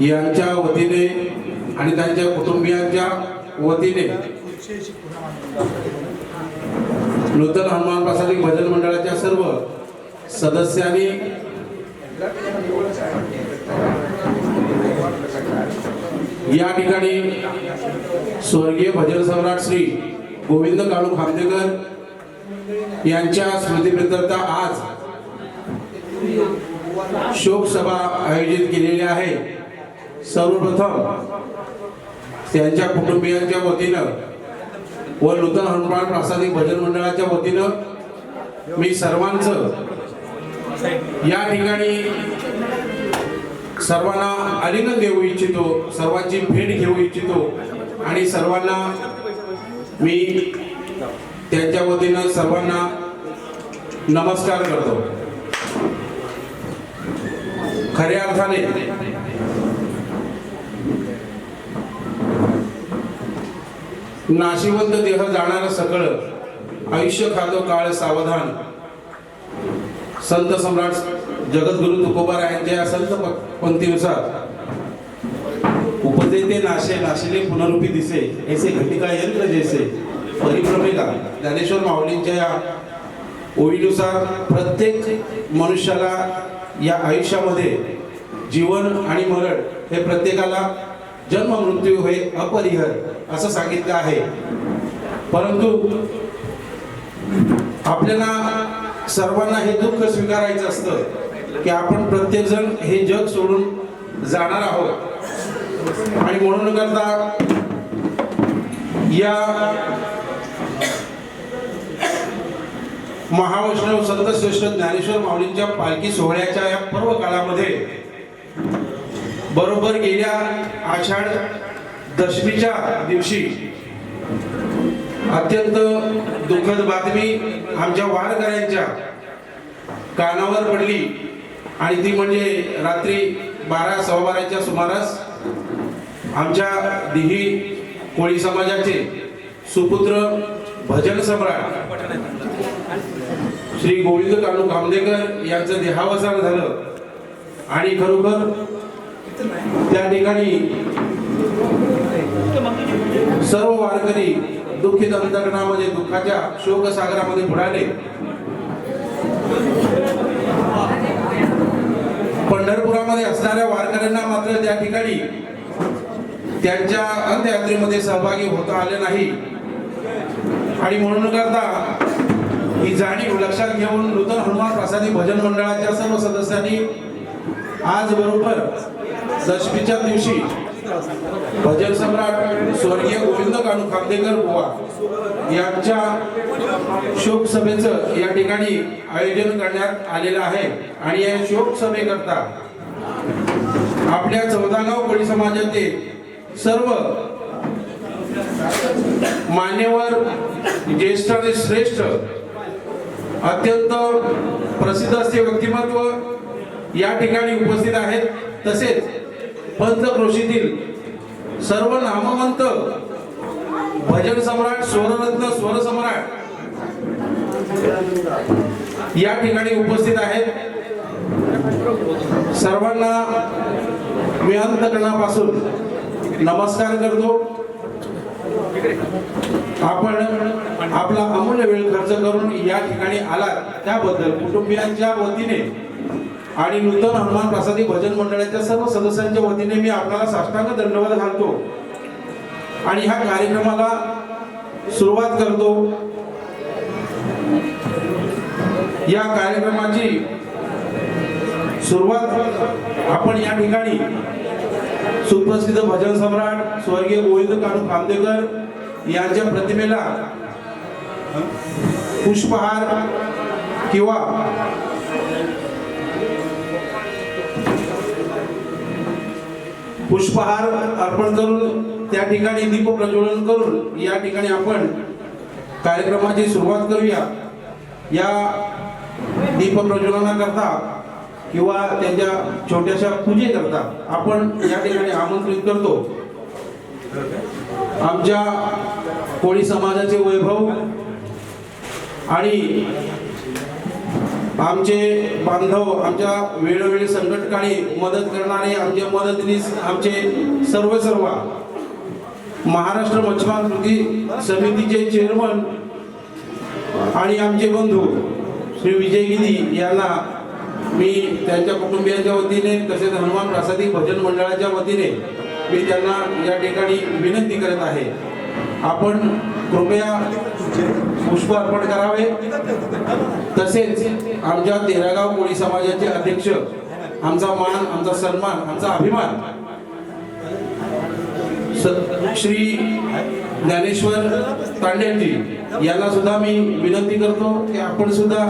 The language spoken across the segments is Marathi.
यांच्या वतीने आणि त्यांच्या कुटुंबियांच्या वतीने नूतन हनुमान प्रसादिक भजन मंडळाच्या सर्व सदस्यांनी या ठिकाणी स्वर्गीय भजन सम्राट श्री गोविंद काळू खांदेकर यांच्या स्मृतीप्रित्यर्थ आज शोकसभा आयोजित केलेली आहे. सर्वप्रथम त्यांच्या कुटुंबियांच्या वतीनं व नूतन हनुमान प्रासादिक भजन मंडळाच्या वतीनं मी सर्वांचं या ठिकाणी सर्वांना आलिंगन देऊ इच्छितो सर्वांची भेट घेऊ इच्छितो आणि सर्वांना मी त्यांच्या वतीनं सर्वांना नमस्कार करतो. खऱ्या अर्थाने. नाशिवंत देह जाणार सकळ आयुष्य खातो काळ सावधान. संत सम्राट जगद्गुरु तुकोबार यांच्या संत पंक्तीनुसार उपदेते नाशे नाशिले पुनरुपी दिसे ऐसे घटिका यंत्र जैसे. परिभ्रमिका ज्ञानेश्वर माऊलींच्या या ओळीनुसार प्रत्येक मनुष्याला या आयुष्यामध्ये जीवन आणि मरण हे प्रत्येकाला जन्म मृत्यू हे अपरिहर असं सांगितलं आहे. परंतु आपल्याला सर्वांना हे दुःख स्वीकारायचं असतं की आपण प्रत्येकजण हे जग सोडून जाणार आहोत. आणि म्हणून करता या महावैष्णव संत श्रेष्ठ ज्ञानेश्वर माऊलींच्या पालखी सोहळ्याच्या या पर्व काळामध्ये बरोबर गेल्या आषाढ दशमीच्या दिवशी अत्यंत दुःखद बातमी आमच्या वारकऱ्यांच्या कानावर पडली. आणि ती म्हणजे रात्री बारा सव्वा बाराच्या सुमारास आमच्या दिही कोळी समाजाचे सुपुत्र भजन सम्राट. श्री गोविंद कानू कामदेकर यांचं देहावसान झालं. आणि खरोखर त्या ठिकाणी सर्व वारकरी दुःखित अंतकरणामध्ये दुःखाच्या शोकसागरामध्ये बुडाले. पंढरपुरामध्ये असणाऱ्या वारकऱ्यांना मात्र त्या ठिकाणी त्यांच्या अंत्ययात्रेमध्ये सहभागी होता आले नाही. आणि म्हणून करता ही जाणीव लक्षात घेऊन नूतन हनुमान प्रसादी भजन मंडळाच्या सर्व सदस्यांनी आज बरोबर दशमीच्या दिवशी भजन सम्राट स्वर्गीय गोविंद कानू खांदेकर बुवा यांच्या शोकसभेचं या ठिकाणी आयोजन करण्यात आलेलं आहे. आणि या शोकसभेकरता आपल्या चौदागाव कोळी समाजातील सर्व मान्यवर ज्येष्ठ आणि श्रेष्ठ अत्यंत प्रसिद्ध असे व्यक्तिमत्व या ठिकाणी उपस्थित आहेत. तसेच पंचक्रोशीतील सर्व नामवंत भजन सम्राट स्वररत्न स्वर सम्राट या ठिकाणी उपस्थित आहेत. सर्वांना मी अंतकरणापासून नमस्कार करतो. आपण आपला अमूल्य वेळ खर्च करून या ठिकाणी आलात त्याबद्दल कुटुंबियांच्या वतीने आणि नूतन हनुमान प्रसादी भजन मंडळाच्या सर्व सदस्यांच्या वतीने मी आपल्याला साष्टांग दंडवाद घालतो. आणि ह्या कार्यक्रमाला सुरुवात करतो. या कार्यक्रमाची सुरुवात आपण या ठिकाणी सुप्रसिद्ध भजन सम्राट स्वर्गीय गोविंद कानू खांदेकर यांच्या प्रतिमेला पुष्पहार किंवा पुष्पहार अर्पण करून त्या ठिकाणी दीप प्रज्वलन करून या ठिकाणी आपण कार्यक्रमाची सुरुवात करूया. या दीप प्रज्वलनाकरता किंवा त्यांच्या छोट्याशा पूजेकरता आपण या ठिकाणी आमंत्रित करतो. आमच्या कोळी समाजाचे वैभव आणि आमचे बांधव आमच्या वेळोवेळी संकटकाळी मदत करणारे आमचे मदतनीस आमचे सर्व सर्व महाराष्ट्र मच्छीमार कृती समितीचे चेअरमन आणि आमचे बंधू श्री विजय गिरी यांना मी त्यांच्या कुटुंबियांच्या वतीने तसेच हनुमान प्रासादिक भजन मंडळाच्या वतीने मी त्यांना या ठिकाणी विनंती करत आहे. आपण कृपया पुष्प अर्पण करावे. तसेच आमच्या तेरागाव कोळी समाजाचे अध्यक्ष आमचा मान आमचा सन्मान आमचा अभिमान. श्री ज्ञानेश्वर तांडेजी यांना सुद्धा मी विनंती करतो की आपण सुद्धा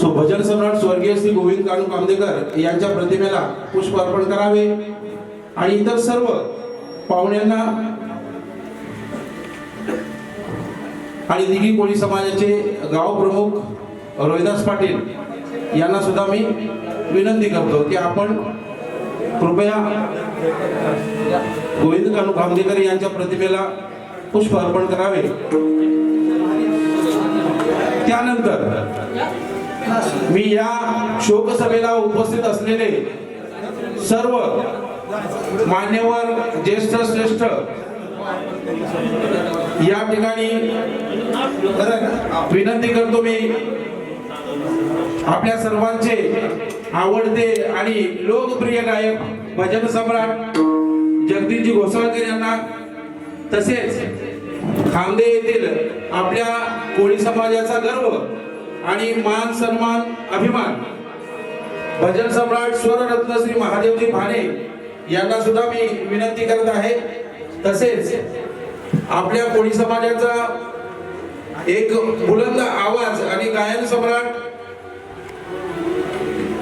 सो भजन सम्राट स्वर्गीय श्री गोविंद कानू कामदेकर यांच्या प्रतिमेला पुष्प अर्पण करावे. आणि इतर सर्व पाहुण्यांना आणि दिघी कोळी समाजाचे गाव प्रमुख रोहिदास पाटील यांना सुद्धा मी विनंती करतो की आपण कृपया गोविंद कानू खामदेकर यांच्या प्रतिमेला पुष्प अर्पण करावे. त्यानंतर मी या शोकसभेला उपस्थित असलेले सर्व मान्यवर ज्येष्ठ श्रेष्ठ या ठिकाणी विनंती करतो मी आपल्या सर्वांचे आवडते आणि लोकप्रिय गायक भजन सम्राट जगदीशजी घोसाळकर यांना तसेच खांदे येथील आपल्या कोळी समाजाचा गर्व आणि मान सन्मान अभिमान भजन सम्राट स्वररत्न श्री महादेवजी भाने यांना सुद्धा मी विनंती करत आहे. तसेच आपल्या कोळी समाजाचा एक बुलंद आवाज आणि गायन सम्राट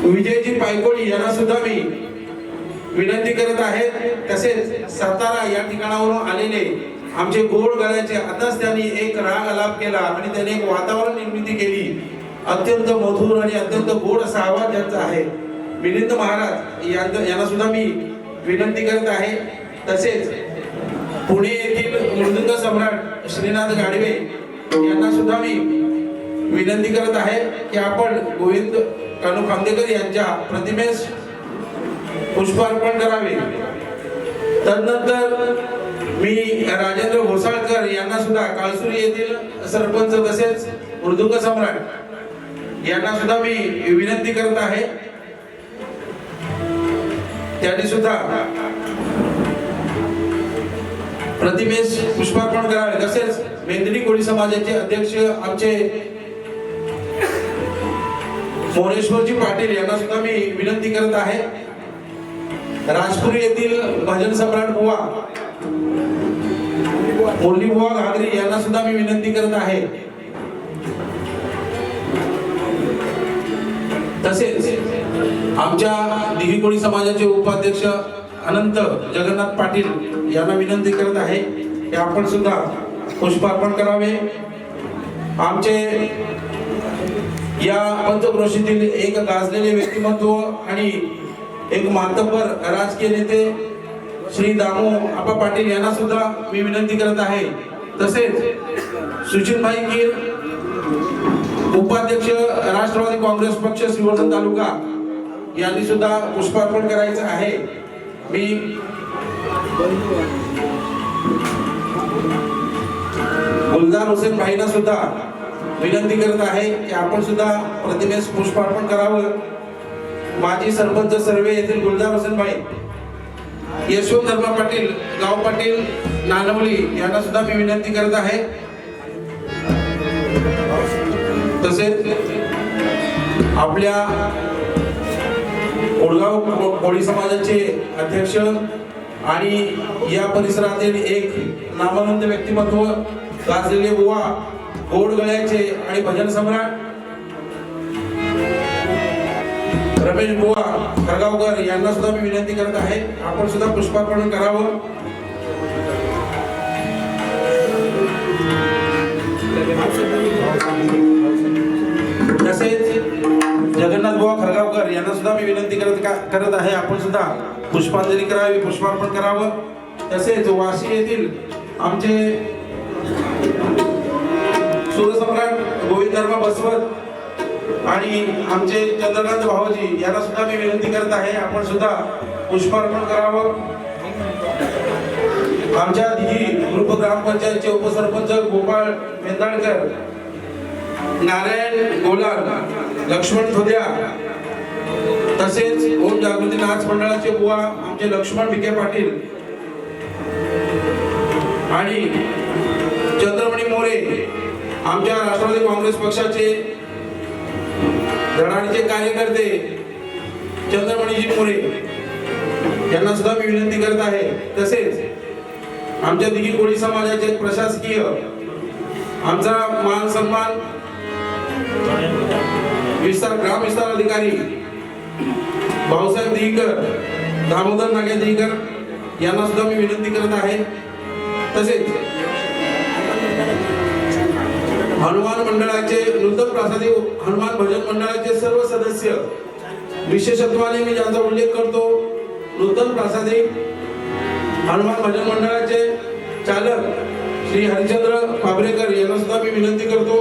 विजयजी पायकोळी यांना सुद्धा मी विनंती करत आहे. तसेच सातारा या ठिकाणावरून आलेले आमचे गोड गळ्याचे आताच त्यांनी एक राग आलाप केला आणि त्याने एक वातावरण निर्मिती केली. अत्यंत मधुर आणि अत्यंत गोड असा आवाज त्यांचा आहे. मिलिंद महाराज यांना सुद्धा मी विनंती करत आहे. तसेच पुणे येथील मृदुंग सम्राट श्रीनाथ गाडवे यांना सुद्धा मी विनंती करत आहे की आपण गोविंद कानू खांदेकर यांच्या प्रतिमेस पुष्पार्पण करावे. तदनंतर मी राजेंद्र घोसाळकर यांना सुद्धा काळसुरी येथील सरपंच तसेच मृदुंग सम्राट यांना सुद्धा मी विनंती करत आहे. त्यांनी सुद्धा प्रतिमेस पुष्पार्पण करावे. तसेच मेंदरी कोळी समाजाचे अध्यक्ष आमचे मोरेश्वरजी पाटील यांना सुद्धा मी विनंती करत आहे. राजपुरी येथील भजन सम्राट बुवा मुरली बुवा घागरी यांना सुद्धा मी विनंती करत आहे. तसेच आमच्या दिघी कोळी समाजाचे उपाध्यक्ष अनंत जगन्नाथ पाटील यांना विनंती करत आहे की आपण सुद्धा पुष्पार्पण करावे. आमचे या पंचक्रोशीतील एक गाजलेले व्यक्तिमत्व आणि एक मातबर राजकीय नेते श्री दामो आपा पाटील यांना सुद्धा मी विनंती करत आहे. तसेच सुशीलभाई कीर उपाध्यक्ष राष्ट्रवादी काँग्रेस पक्ष श्रीवर्धन तालुका यांनी सुद्धा पुष्पार्पण करायचं आहे. मी गुलजार हुसेन भाईना सुद्धा विनंती करत आहे की आपण सुद्धा प्रतिमेस पुष्पार्पण करावं. माजी सरपंच सर्वे येथील गुलजार हुसेन भाई यशवंत धर्मा पाटील गाव पाटील नानवली यांना सुद्धा मी विनंती करत आहे. तसेच आपल्या कोळगाव कोळी समाजाचे अध्यक्ष आणि या परिसरातील एक नामवंत व्यक्तिमत्व गाजलेले बुवा गोड गळ्याचे आणि भजन सम्राट रमेश बुवा खरगावकर यांना सुद्धा मी विनंती करत आहे. आपण सुद्धा पुष्पार्पण करावं. तसेच जगन्नाथ बुवा खरगावकर यांना सुद्धा मी विनंती करत का- करत आहे. आपण सुद्धा पुष्पांजली करावी पुष्पार्पण करावं. तसेच वाशी येथील आमचे सुरसम्राट गोविंद धर्मा बसवत आणि आमचे चंद्रकांत भाऊजी यांना सुद्धा मी विनंती करत आहे. आपण सुद्धा पुष्पार्पण करावं. आमच्या दिदी ग्रुप ग्रामपंचायतचे उपसरपंच गोपाळ मेंदाळकर नारायण गोलाल लक्ष्मण थोद्या. तसेच ओम जागृती नाच मंडळाचे बुवा आमचे लक्ष्मण विखे पाटील. आणि चंद्रमणी मोरे आमच्या राष्ट्रवादी काँग्रेस पक्षाचे धडाडीचे कार्यकर्ते चंद्रमणीजी मोरे. यांना सुद्धा मी विनंती करत आहे. तसेच आमच्या दिगी कोळी समाजाचे प्रशासकीय आमचा मान सन्मान विस्तार ग्राम विस्तार अधिकारी. भाऊसाहेब दिकर दामोदर नागे दिकर यांना सुद्धा मी विनंती करत आहे. तसेच हनुमान मंडळाचे नूतन प्रासादी हनुमान भजन मंडळाचे सर्व सदस्य विशेषत्वाने मी ज्यांचा उल्लेख करतो नूतन प्रासादी हनुमान भजन मंडळाचे चालक श्री हरिचंद्र पाबरेकर यांना सुद्धा मी विनंती करतो.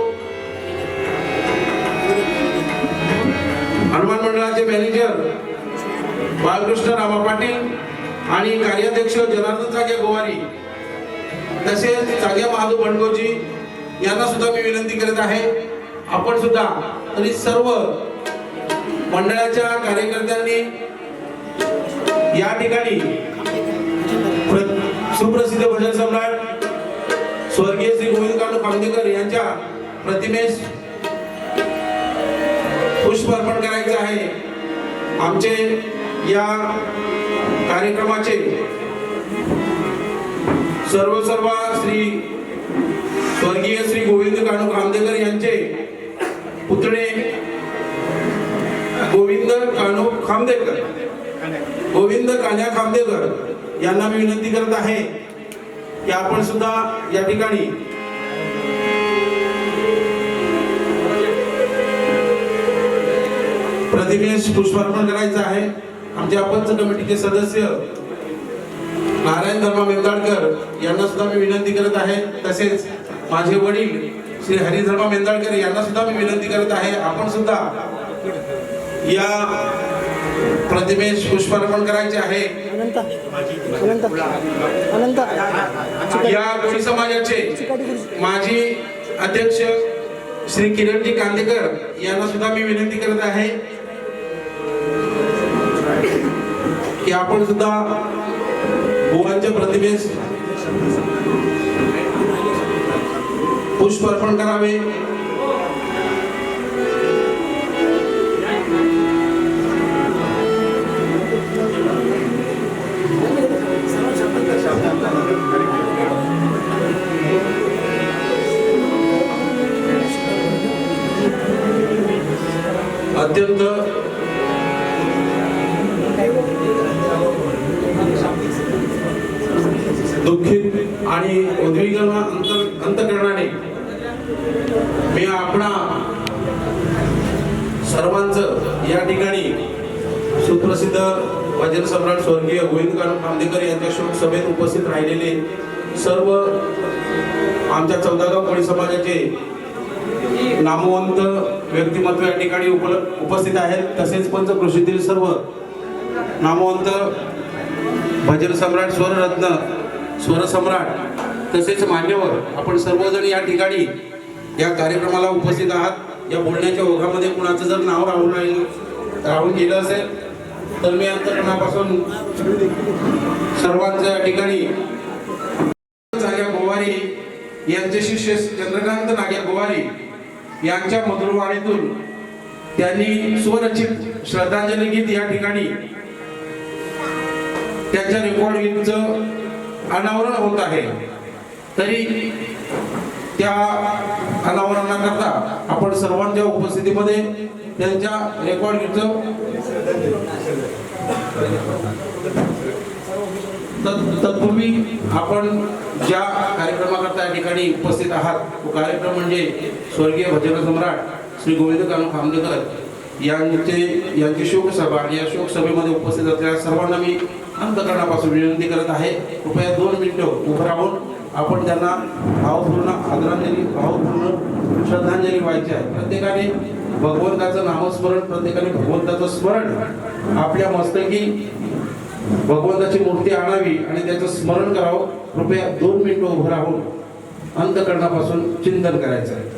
हनुमान मंडळाचे मॅनेजर बालकृष्ण रामा पाटील आणि कार्याध्यक्ष जनार्दन चागे गोवारी तसेच चागे महादू बंडगोजी यांना सुद्धा मी विनंती करत आहे. आपण सुद्धा तरी सर्व मंडळाच्या कार्यकर्त्यांनी या ठिकाणी प्र- सुप्रसिद्ध भजन सम्राट स्वर्गीय श्री गोविंद कानू खांदेकर यांच्या प्रतिमेस पुष्प अर्पण करायचं आहे. आमचे या कार्यक्रमाचे सर्व सर्व श्री स्वर्गीय श्री गोविंद काणू खांदेकर यांचे पुतणे गोविंद काणू खांदेकर गोविंद कान्या खांदेकर यांना मी विनंती करत आहे की आपण सुद्धा या ठिकाणी प्रतिमेस पुष्पार्पण करायचं आहे. आमचे अपंच कमिटीचे सदस्य नारायण धर्मा मेंदाळकर यांना सुद्धा मी विनंती करत आहे. तसेच माझे वडील श्री हरिधर्मा मेंदाळकर यांना सुद्धा मी विनंती करत आहे. आपण सुद्धा या प्रतिमेस पुष्पार्पण करायचे आहे. या कोळी समाजाचे माजी अध्यक्ष श्री किरणजी कांदेकर यांना सुद्धा मी विनंती करत आहे. की आपण सुद्धा बुवांच्या प्रतिमेस पुष्प अर्पण करावे. अत्यंत दुःखित आणि उद्विग्न अंत अंतकरणाने मी आपणा सर्वांचं या ठिकाणी सुप्रसिद्ध भजन सम्राट स्वर्गीय गोविंद कानू खांदेकर यांच्या शोक सभेत उपस्थित राहिलेले सर्व आमच्या चौदागाव कोळी समाजाचे नामवंत व्यक्तिमत्व या ठिकाणी उपल उपस्थित आहेत. तसेच पंचकृषीतील सर्व नामवंत भजन सम्राट स्वररत्न स्वरसम्राट तसेच मान्यवर आपण सर्वजण या ठिकाणी या कार्यक्रमाला उपस्थित आहात. या बोलण्याच्या ओघामध्ये कुणाचं जर नाव राहून राहील राहून गेलं असेल तर मी अंतकरणापासून सर्वांच्या या ठिकाणी नाग्या गोवारी यांचे शिष्य चंद्रकांत नाग्या गोवारी यांच्या मधुरवाणीतून त्यांनी स्वरचित श्रद्धांजली गीत या ठिकाणी त्यांच्या रेकॉर्डिंगचं अनावरण होत आहे. तरी त्या अनावरणाकरता आपण सर्वांच्या उपस्थितीमध्ये त्यांच्या रेकॉर्डिंगचं तत्- तत्पूर्वी आपण ज्या कार्यक्रमाकरता या ठिकाणी उपस्थित आहात तो कार्यक्रम म्हणजे स्वर्गीय भजन सम्राट श्री गोविंद कानू खामलेकर यांचे यांची शोकसभा आणि या शोकसभेमध्ये उपस्थित असलेल्या सर्वांना मी अंतकरणापासून विनंती करत आहे. कृपया दोन मिनिटं उभं राहून आपण त्यांना भावपूर्ण आदरांजली भावपूर्ण श्रद्धांजली व्हायची आहे. प्रत्येकाने भगवंताचं नामस्मरण प्रत्येकाने भगवंताचं स्मरण आपल्या मस्तकी भगवंताची मूर्ती आणावी आणि त्याचं स्मरण करावं. कृपया दोन मिनिटं उभं राहून अंतकरणापासून चिंतन करायचं आहे.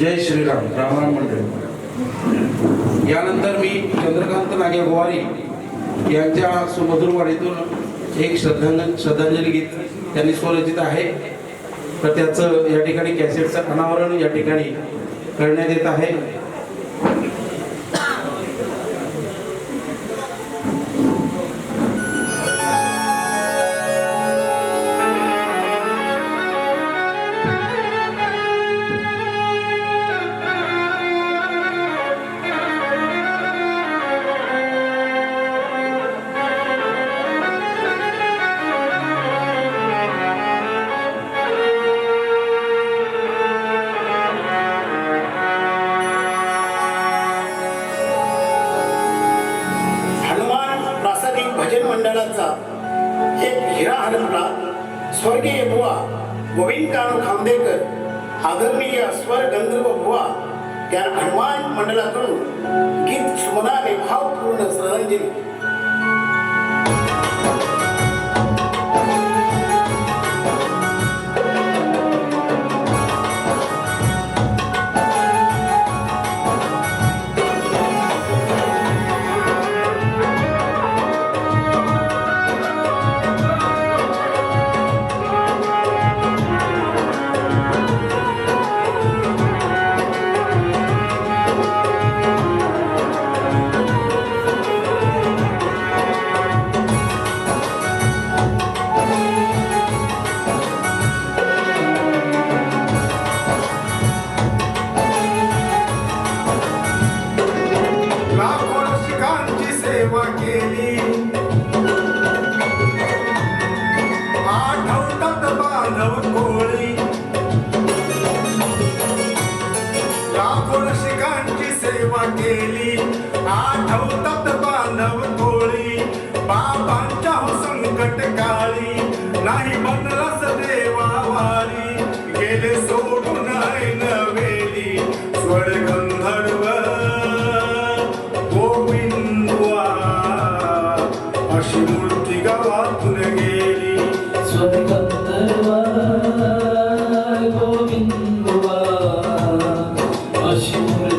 जय श्रीराम रामराम मंडळी. यानंतर मी चंद्रकांत नागे गोवारी यांच्या सुमधुर वाणीतून एक श्रद्धांजली श्रद्धांजली गीत त्यांनी स्वरचित आहे. तर त्याचं या ठिकाणी कॅसेटचं अनावरण या ठिकाणी करण्यात येत आहे. कानू आदरणीय स्वर गंधर्व बुवा या हनुमान मंडळाकडून गीत सुमनाने भावपूर्ण श्रद्धांजली.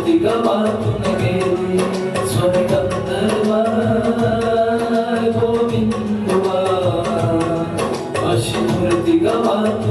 अशी मूर्ती गवातून गेली. स्वर्गंधर्वा गोविंदवा अशी मूर्ती गवातून